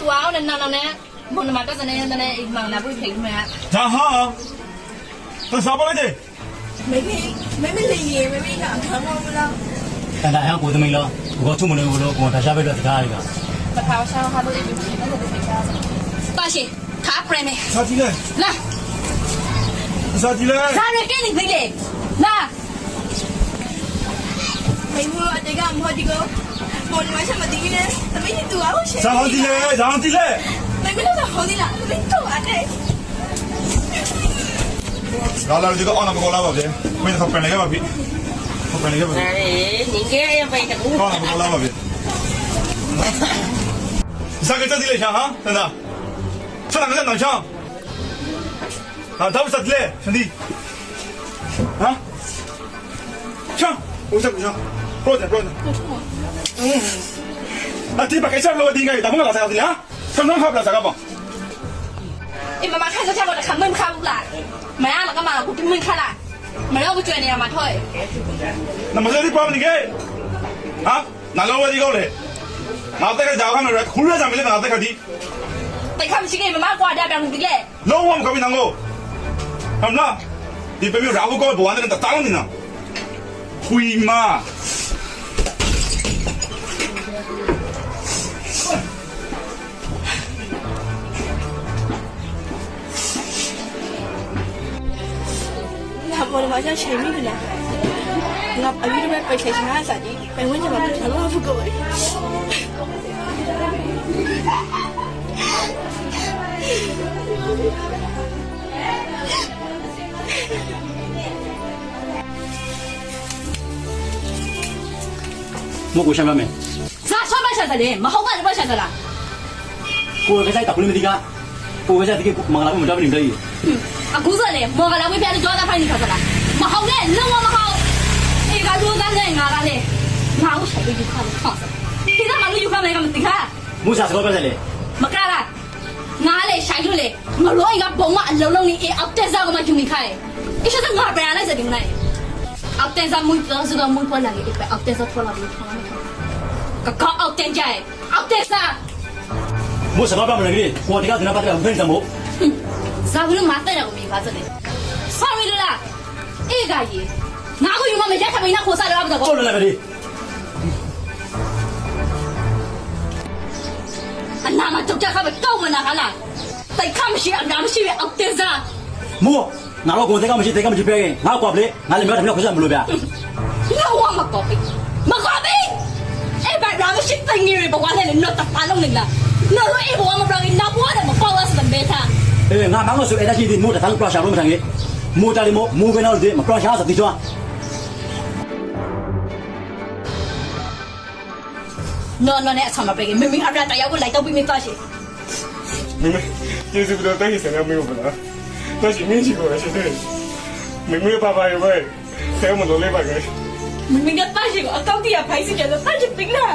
ตัวเอาเนี่ยนานๆเนี่ยมันมาก็จะเนี่ยเนี่ยอีกมันนะพูดถึงมาจ้าฮะตัวสาวอะไรดิไม่ไม่ไม่ไม่เลยไม่ไม่ถามทั้งวันแล้วแต่ได้ฮะกูจะไม่รอกูก็ชุ่มเลยกูรอกูถ้าจะไปรอจะได้ก็แต่พาวเช้าค่ะตัวเองอยู่ที่นั่นเลยไม่ได้ป้าชิขาเปรมเลยสาธิเลยนะสาธิเลยสาธิเลยนี่ไปเลยนะไม่รู้อะไรกันพอดีก็ ပေါ်ညီမချက်မသိဘူးနဲ့သမီးတူအောင်ရှယ်ဆောင်းတီလေဆောင်းတီလေမင်းကတော့ဟောဒီလားသမီးတူအဲ့လာလာဒီကအောင်မကောလာပါဗျမင်းကပန်နေရပါပြီပန်နေရပါဗျအေးနင်ကရပိုင်တူကောလာမကောလာပါဗျဇာကတက်ဒီလေရှာဟာတန်တာဖရန်ကနော်ချောင်းဟာတော့စက်လေရှင်ဒီဟာချောင်းဦးစက်ချောင်း Frozen, frozen. Mm. Ati pakai siapa lo tinggal? Tamu nggak saya sini ha? Kamu nggak belas apa? အေးမမခန့်စားချက်တော့ခံမင်းခါဘူးလားမရတော့ကမှကိုပြမင်းခါလားမရဘူးကျွေးနေရမှာထွက် Nama saya siapa nih gay? Ha? Nalo wedi kau le. Nanti kita jauh kan ada kuliah sama ini nanti kita di. တိတ်ခါမရှိခင်မမကွာကြပြန်ပြီလေ Lawa mau kami nanggo. Kamu lah. Di pemilu rabu kau bawa dengan tatang nih nang. Hui ma. 我，我的水，养育了。的山，我故乡的水，养育了我多。的山，我故乡的水，我多少坚。我故乡的山， မယ်ဇာဆောမရှာတယ်မဟုတ်ပါဘူးရှာတယ်လားကိုကစားတခုလေးမဒီကကိုကစားဒီကမင်္ဂလာမတော်ဘူးနေတယ်အခုစလေမော်ကလာဝေးပြတယ်ကြွားတာဖိုင်နေခါစလားမဟုတ်နဲ့လုံးဝမဟုတ်အေကကျိုးသားနဲ့ငါကလေငါ့ကိုဆိုင်ပြီးခါလို့ဆောဒီကမှလူယူခမယ်ကမသိခါမူစားစကောပဲလေမကလားငါလေဆိုင်လို့လေငါလို့အိမ်ကဘုံမအလုံးလုံးနေအေးအောက်တက်စားကမှယူမိခိုင်းအစ်စငါပြန်လိုက်စတယ်မနိုင်အောက်တက်စားမွေးတော့စကမွေးပေါ်လာလေပဲအောက်တက်စားထွက်လာလို့ထောင်း ကကောက်အောက်တက်ကြအောက်တက်စားမူစကောပဲမလို့လေကိုတကကနပတ်တယ်ဘယ်စမို့ဇာဘူးမတဲ့တော့မိပါစတယ်ဆောင်းရလားအေးကကြီးငါကယူမမရက်ခမင်းနာခိုးစားရအောင်တော့ကိုလည်းပဲလေအနာမတော့ကြခါပဲတောက်မနာခလားတိုက်ခမရှိအနာမရှိပဲအောက်တက်စားမူငါတော့ကိုတကမရှိတကမရှိပဲငါကွာလေငါလည်းမတော်ခစမလို့ဗျာလောဝမကောပီမကောပီအေးဘာ သိနေရဘဝနဲ့လည်းတော့တပါလုံးနေလားနော်လို့အေးဘဝမပြောင်းရင်နောက်ဘဝတော့မပေါ်လားစံဘေးသားเอองามังก็สุเอดาชีดิโมตะทังปราชาโรมทังเยโมตะลิโมโมเกนอลดิมปราชาสติจ้าနော်နော်နဲ့အဆောင်မပေးခင်မင်းမင်းအပြတယောက်ကိုလိုက်တော့ပြီးမိသွားရှင်မင်းကျေးဇူးတော်တိုင်းဆရာမင်းဘုရားတော့ရှင်မင်းရှိကိုရရှိတယ်မင်းမင်းပါပါရွယ်ဆဲမလို့လေးပါခဲ့မင်းမင်းကပါရှင်ကိုအကောင့်တီးရဖိုင်းစီကျတော့တချင်ပင်းလား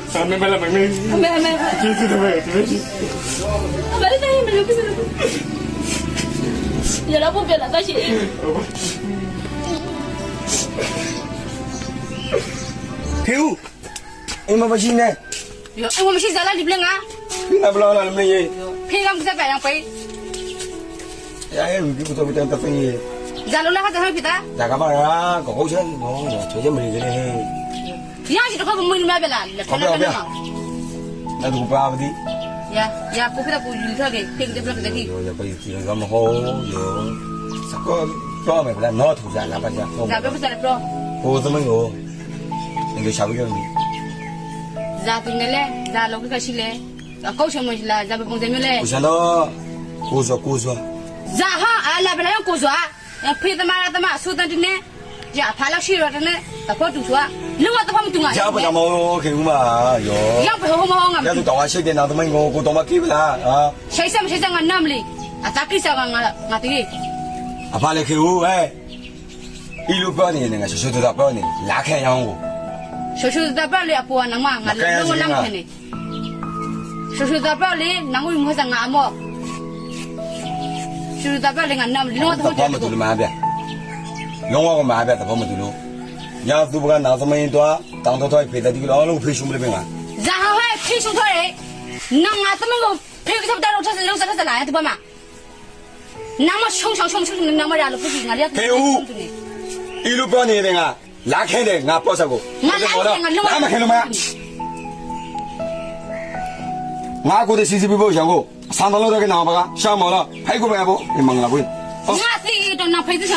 ဆာမင်းဘယ်လိုမင်းအမေအမေကျေးဇူးတော်ပဲကျေးဇူးအမေလည်းမလုပ်ဘူးမလုပ်ဘူးရလာဖို့ပြန်လာတော့ရှိတယ်ဖေဦးအိမ်မမရှိနဲ့ရအိမ်မရှိစားလာဒီပလငါဖေးကဘလာလာမင်းရေးဖေးကမစက်ပြန်ရောက်ဖေးရဲရူဒီကတော့ပြန်တဖင်းရေးဇာလုံးလာဟာတဲ့ဖိတာဒါကမရာကောက်ချင်ကောင်းချေချင်မနေကြလေ ဒီအကြီးတစ်ခါမမွေးလို့မပြလာလက်ဖက်လက်ဖက်မှာ na du pa ba di ya ya ko pira ko yul tha ge tek de blak de ki yo ko yul ga mo ho yo sa ko to me bla no thu ja la ba ja ko ja ba sa pro ko sa mo yo ngi sha bu yo ni za tu ne le za lo ka shi le ko sha mo la za ba pon de me le ko sha lo ko zo ko zo za ha ala bla yo ko zo a ဖေးသမားသမားဆူတန်တင် ရဖာလောက်ရှိတော့တနဲ့အဖို့တူသွားလောကတဖမတူငါကြောက်ပါမောခင်ဦးမရောရောက်ဘဟမောငါလက်သူတော်ဝါရှိတဲ့နောက်သမိုင်းကိုကိုတော်မကိဗလားဟာရှိစမရှိစငါနမ်လီအတကိစကငါငါတီးအဖာလေခင်ဦးဟဲ့ဤလူပြောနေနေငါရှေရှေတူတာပြောနေလာခဲရောင်းကိုရှေရှေတူတာပြောလေအပေါ်ကနမငါလုံးလမ်းခဲနေရှေရှေတူတာပြောလေနငွေငွေစငါအမောရှေရှေတူတာပြောလေငါနမ်လုံးတော့တော်မတူမပြ လုံးဝကမှာဗျသဘောမတူလို့ညာသူကနာသမင်းတော့တောင်းတော့ဖေးတဲ့ဒီလိုအလုံးဖေးရှုံးမလို့ပြင်မှာဇာဟဲဖိရှုထွက်လေနငါသမီးကိုဖေကစပ်တာတော့ဆက်လုံးဆက်ဆက်လာတဲ့ဘာမှာနာမရှုံရှုံရှုံရှုံနာမရလို့ပြည်ငါရခေဦးဤလိုပြောနေတယ်ငါလာခဲတယ်ငါပေါ့ဆက်ကိုငါမခဲလို့မငါကိုတစီစီပြဖို့ရောင်းကိုဆန်တော်တော့ကနာပါကရှောင်းမလားဖိုက်ကိုပဲဖို့ဒီမင်္ဂလာပွင့်ငါစီတော့နာဖိစပ်မှာငါဘလုံးဖိကြဟဲ့ပဲကြားပဲလေဤလူချင်း လူတွေ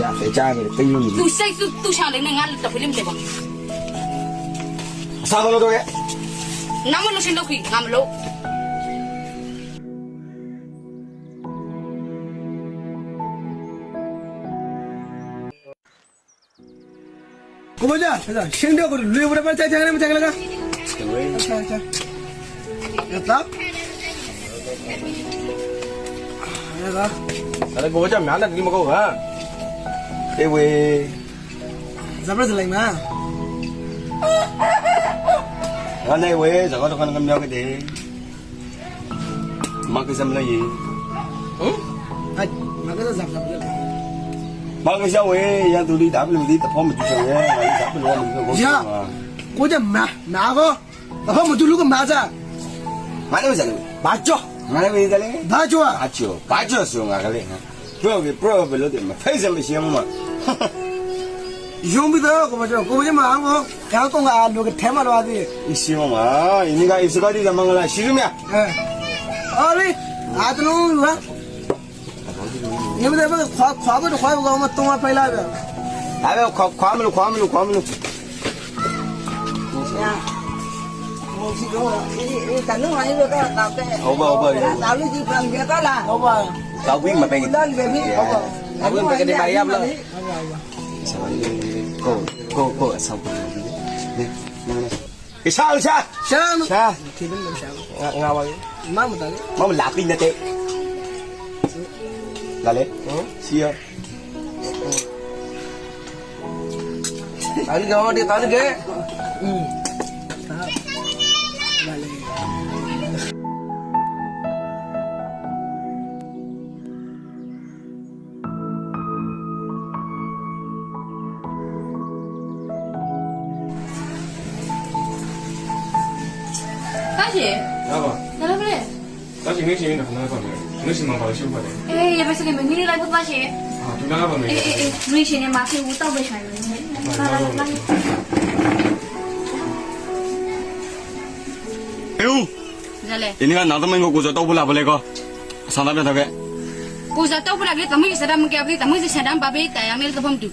ကြားပဲကြားပဲတိတ်လို့နေသူစိတ်သူသူချောင်းလေးငါတော့ဖိလိမတယ်ပါဆန်တော်တော့ကနာမလို့ရှင်လို့ခိငါမလို့ကိုမကြရှင်းတော့ကိုလူဝရပါချာချာနေမချာကလကချာချာ ရတာရတာဒါကိုကြများလက်ဒီမကောဟာအေးဝေးဇဘရစလိုက်မငါနေဝေးစကားတော့ကငါမြောက်ကြတယ်မကစမလို့ရေဟဲ့မကဇဇဘဇဘမကစဝေးရသူလီဒါဘလမဒီတဖောမတူချင်ရဲ့ငါဒါဘလမဒီကိုရကိုကြမနာကိုဘာမတူလူကမာစားငါလည်းစလို့ဘာကြော ငါလည်းဝေးတယ်လေဘာကြောဘာကျော်ဘာကျော်ဆိုငါကလေးပြောပြီး probable လို့တယ်မဖိတ်စမရှိမမယုံပြီးတော့ကိုမကြောကိုမမအောင်ကိုကောင်းကောင်းအားလူကထဲမှာတော့သည်ရှိမမအင်းကဣစကားဒီမင်္ဂလာရှိရမအဲအော်လေအားတလုံးလူဟာညမတဲ့ဘခွာခွာဘခွာဘကောင်မတုံးဖိုင်လာပဲဒါပဲခွာခွာမလို့ခွာမလို့ခွာမလို့ ဒီတော့အေးတလုံးဟိုင်းတော့တော့တဲ့ဟုတ်ပါဟုတ်ပါတာလူကြီးပြန်ကြတော့လားဟုတ်ပါတော့ပြီးမပေးဘူးတော့လေပြီဟုတ်ပါအခုပဲက 姐，老板，来来来，大姐，你先的很难办的，你是蛮好的修法的。哎，也不是你们，你来不大姐？啊，就那个办的。哎哎哎，你现在马上我倒杯茶了，来来来。 အေး ဇလဲ ဒီနေ့ကနောက်သမင်းကိုကိုစောတော့ဘူးလားဘလဲကောဆန္ဒပြတော့ကဲ ကိုစားတော့ပလာလေတမိစရမ်ကပ်လေတမိစရမ်ဘာဘေးတိုင်ရမယ်တဖုံတူ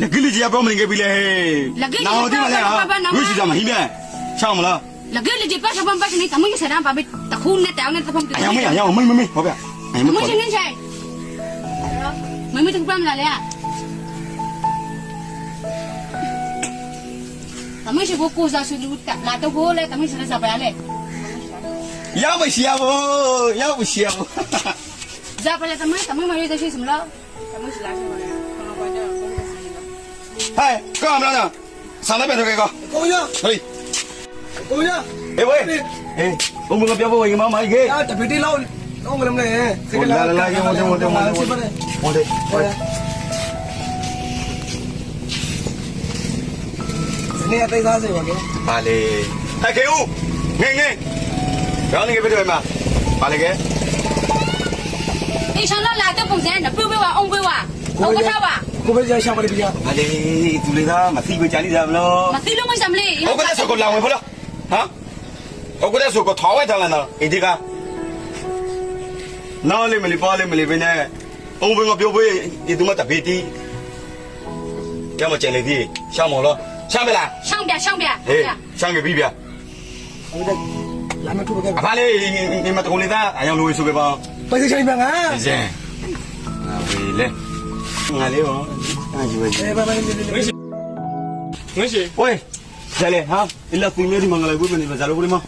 လက်ကလေးကြီးပြောမနေခဲ့ပြီလေနာဟုတ်တယ်မလားဝိရှိကြမှာဟိမဲချောင်းမလား လကလေဒီပတ်စပန်ပတ်နေတမိစရမ်ဘာဘေးတခုနဲ့တောင်းနေတဖုံတူ အယောင်မအယောင်မမမဟုတ်ဗျအယောင် တ မ မိ ခေါ် စနေချိုင်မမတူပမ်လာ လေတမရှိကိုကိုစားဆူလူကလာတော့ကိုလေတမရှိစပါလေရောက်မရှိရဘူးရောက်မရှိရဘူးဇာပါလေတမိတမိမရတဲ့ရှိစမလားတမရှိလာရှိပါလေဘာကြောင့်ဟဲ့ကောမလားဆန္ဒပြတော့ကဲကောကိုရဟေး ကိုရအေးဝေးအေးဘုံဘုံပြောဖို့ရင်မမိုက်ခေးအာတပီတီလောက်တော့မလမလဲလာလာလာရေဝင်ဝင်ဝင်ဝင်ဝင်ဝင်တယ်ဟောရနေအသေးသားစေပါကေပါလေဟဲ့ခေဦးငင်းငင်းရောင်းနေကြပြီမှာပါလေကဲအရှင်လာလာတော့ပုံစံနဲ့ပြပြဝအောင်ပြဝအောင်ကထားပါကိုပဲကြာရှာပါလိမ့်ပြပါလေသူလေးသားမသိဘူးကြာလိသားမလို့မသိလို့မစမ်းလေဟုတ်ကဲ့ဆိုကလောင်ဝင်ဖလား ဟမ်ဟုတ်ကဲ့ဆိုကထောက်ဝဲထားလာတော့အဒီကနော်လေမလီပါလေမလီဘင်းနဲ့အုံဘငါပြောပေးဒီသူမတပေတီရမကျန်လေဒီရှောင်းမလို့ရှောင်းမလားရှောင်းပြရှောင်းပြဟေးရှောင်းကြပြီဗျာဟုတ်တယ်လာမတူပါကေအဖလေးဒီမတကုံလေးသားအယောင်လိုဆိုကြပါပိုက်ဆိုင်ပါငါဒီစင်ငါဝေးလေငါလေးရောအာယူဝေးအေးပါပါနေနေ没事，ဝေးဇာလေဟာအလကူမြေဒီမင်္ဂလာဝေး Jale, ha? Ila kumye di mangala ibu meni bazalo bule ma.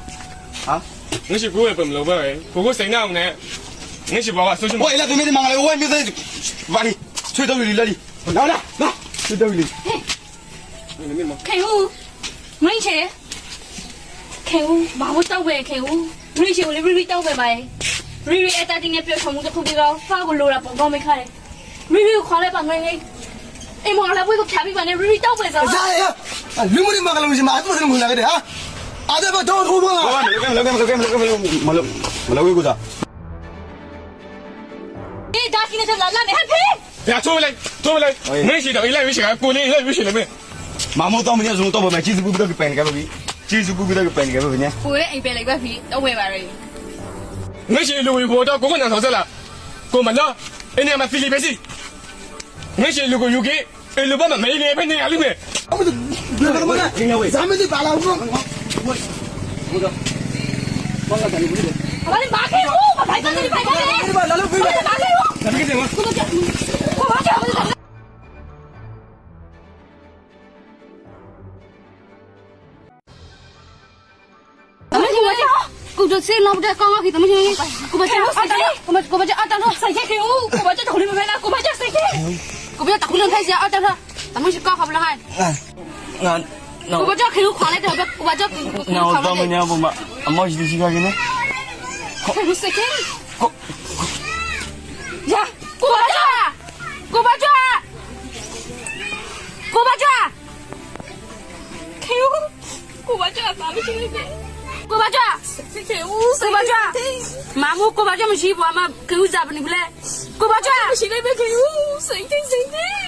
Ha? Nishi kuwe pem loba we. Kuku sengna unne. Nishi bawa social. Wo ila kumye di mangala wo mi zai. Vani. Chui dawi li lali. Na na na. Chui dawi li. Kai u. Mai che. Kai u. Ba wo tau we kai u. Ri che wo le ri tau we bai. Ri ri eta ding ne pyo chomu de khu bi ga fa ko lo ra pom pom me kha le. Ri ri khwa le pa ngai ngai. အိမ်မော်လာပွေးကိုဖြာပြီးပါနဲ့ရီရီတောက်ပဲစားရရလူမင်းမကလုံးရှင်မအဲ့ဒါစငုံလာခဲ့တယ်ဟာအဲ့ဒါဘတော့ထိုးမလားဘာမလုပ်ကဲမလုပ်ကဲမလုပ်ကဲမလုပ်ကဲမလုပ်မလုပ်မလုပ်ကိုသာအေးဒါကြီးနဲ့ဆက်လာလာနေဟဲ့ဖေးပြချိုးလိုက်ချိုးလိုက်မင်းရှိတော့အိမ်လိုက်မရှိတာကိုလေးလိုက်မရှိလေမင်းမမတော်မင်းဇုံတော့ပဲကြီးစုပူပြီးတော့ပြန်ကြပါပြီကြီးစုပူပြီးတော့ပြန်ကြပါပြီညကိုလေးအိမ်ပြန်လိုက်ပါပြီတော့ဝယ်ပါရယ်မင်းရှိလူဝင်ပေါ်တော့ကိုကနာဆောင်ဆက်လာကိုမနော်အင်းနေမှာဖီလီပဲစီ ငါ့ရှင်လူကိုယူခဲ့အဲ့လူဘာမှမနေပဲနေရလိမ့်မယ်။ဟုတ်တယ်ဘယ်လိုမှမလဲ။ဇာမင်းတို့ပါလာဦးတော့။ဟုတ်ကဲ့။ဘာသာတယ်ဘူးလေ။အမလေးမခေဘူး။ဘာသာတယ်ဘာသာတယ်။ဒီမှာလာလို့ပြေးမယ်။မခေဘူး။ဇာမင်းကမဟုတ်ဘူး။ဘာသာတယ် cô được xin lòng đây con thì tao mới như cô bà chết cô bà chết cô bà chết tao nó sai chết kiểu cô bà chết thổi lên mày là cô bà chết sai chết 我不要打回龙太极啊！但是咱们是高考不了还。那那我把这黑龙垮来的，我把这那我咱们家不嘛，俺妈是第几个呢？黑龙谁给？呀，我把这，我把这，我把这，黑龙，我把这咱们兄弟。ကိုပါကြကိုပါကြမမကိုပါကြမရှိဘူးအမခင်ဦးစားပနေဘူးလေကိုပါကြမရှိနေပဲခင်ဦး sei entender.